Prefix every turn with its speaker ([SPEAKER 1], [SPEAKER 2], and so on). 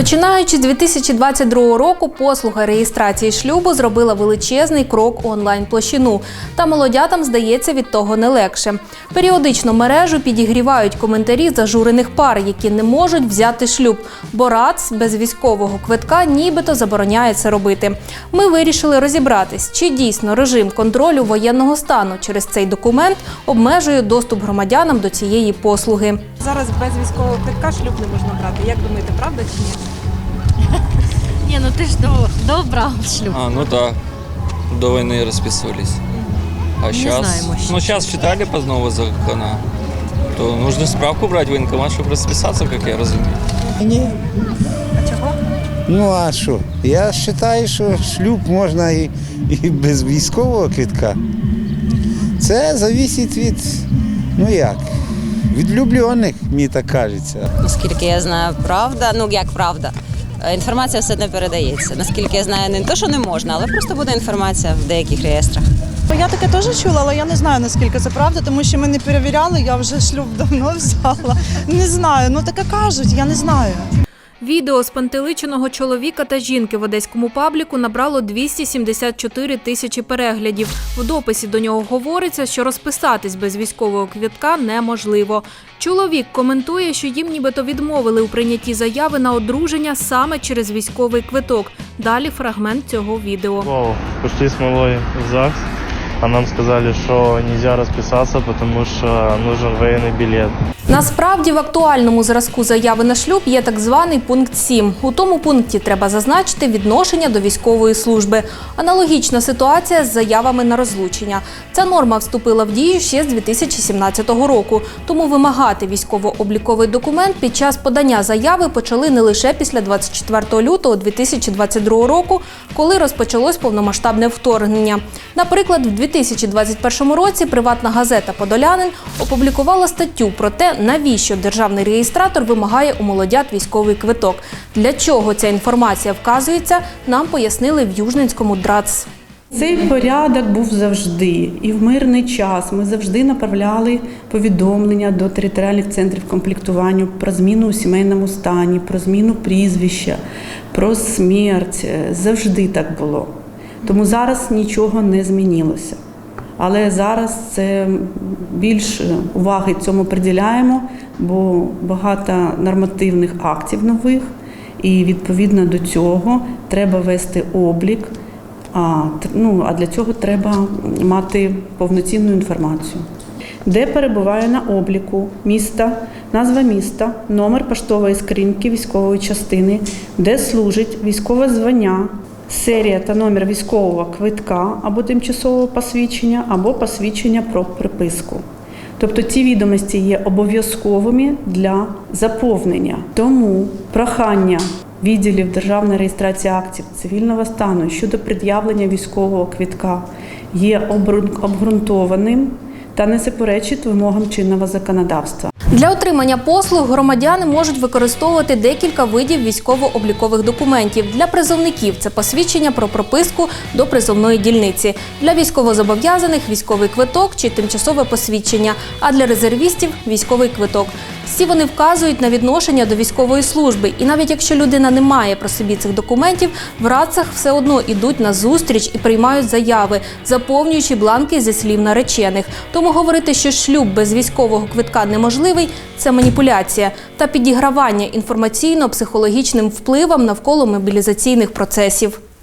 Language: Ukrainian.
[SPEAKER 1] Починаючи з 2022 року, послуга реєстрації шлюбу зробила величезний крок у онлайн-площину. Та молодятам, здається, від того не легше. Періодично мережу підігрівають коментарі зажурених пар, які не можуть взяти шлюб, бо РАЦ без військового квитка нібито забороняє це робити. Ми вирішили розібратись, чи дійсно режим контролю воєнного стану через цей документ обмежує доступ громадянам до цієї послуги.
[SPEAKER 2] Зараз без військового квитка шлюб не можна брати. Як думаєте, правда чи ні?
[SPEAKER 3] Не, ну ты что, добрал шлюб.
[SPEAKER 4] А, ну да. До войны расписывались. А
[SPEAKER 3] Не
[SPEAKER 4] сейчас?
[SPEAKER 3] знаю, может,
[SPEAKER 4] ну, сейчас читали по нового закона. То нужно справку брать в военкомат, чтобы расписаться, как я разумею.
[SPEAKER 5] Ні.
[SPEAKER 2] А чого?
[SPEAKER 5] Ну а що? Я вважаю, що шлюб можна і, і без військового квитка. Це залежить від, ну як, від влюблених, мені так кажеться.
[SPEAKER 6] Наскільки я знаю, правда, ну як правда. е, Інформація все одно передається. Наскільки я знаю, не то, що не можна, але просто буде інформація в деяких реєстрах.
[SPEAKER 7] Я таке теж чула, але я не знаю наскільки це правда, тому що ми не перевіряли. Я вже шлюб давно взяла. Не знаю. Ну таке кажуть, я не знаю.
[SPEAKER 1] Відео спантеличеного чоловіка та жінки в одеському пабліку набрало 274 тисячі переглядів. В дописі до нього говориться, що розписатись без військового квітка неможливо. Чоловік коментує, що їм нібито відмовили у прийнятті заяви на одруження саме через військовий квиток. Далі фрагмент цього відео.
[SPEAKER 8] Вау, пошли с малой в ЗАГС, а нам сказали, что нельзя расписаться, потому что нужен военный билет.
[SPEAKER 1] Насправді в актуальному зразку заяви на шлюб є так званий пункт 7. У тому пункті треба зазначити відношення до військової служби. Аналогічна ситуація з заявами на розлучення. Ця норма вступила в дію ще з 2017 року. Тому вимагати військово-обліковий документ під час подання заяви почали не лише після 24 лютого 2022 року, коли розпочалось повномасштабне вторгнення. Наприклад, в 2021 році приватна газета Подолянин опублікувала статтю про те, навіщо державний реєстратор вимагає у молодят військовий квиток. Для чого ця інформація вказується, нам пояснили в Южненському ДРАЦ.
[SPEAKER 9] Цей порядок був завжди, і в мирний час ми завжди направляли повідомлення до територіальних центрів комплектування про зміну у сімейному стані, про зміну прізвища, про смерть. Завжди так було. Тому зараз нічого не змінилося. Але зараз це більш уваги цьому приділяємо, бо багато нормативних актів нових, і відповідно до цього треба вести облік. А, ну, а для цього треба мати повноцінну інформацію. Де перебуває на обліку міста, назва міста, номер поштової скриньки військової частини, де служить військове звання, серія та номер військового квитка або тимчасового посвідчення, або посвідчення про приписку. Тобто ці відомості є обов'язковими для заповнення. Тому прохання відділів державної реєстрації актів цивільного стану щодо пред'явлення військового квитка є обґрунтованим та не суперечить вимогам чинного законодавства.
[SPEAKER 1] Для отримання послуг громадяни можуть використовувати декілька видів військово-облікових документів. Для призовників це посвідчення про прописку до призовної дільниці. Для військовозобов'язаних військовий квиток чи тимчасове посвідчення, а для резервістів військовий квиток. Всі вони вказують на відношення до військової служби, і навіть якщо людина не має про собі цих документів, в радцях все одно ідуть на зустріч і приймають заяви, заповнюючи бланки зі слів наречених. Тому говорити, що шлюб без військового квитка неможливий, це маніпуляція та підігравання інформаційно-психологічним впливам навколо мобілізаційних процесів.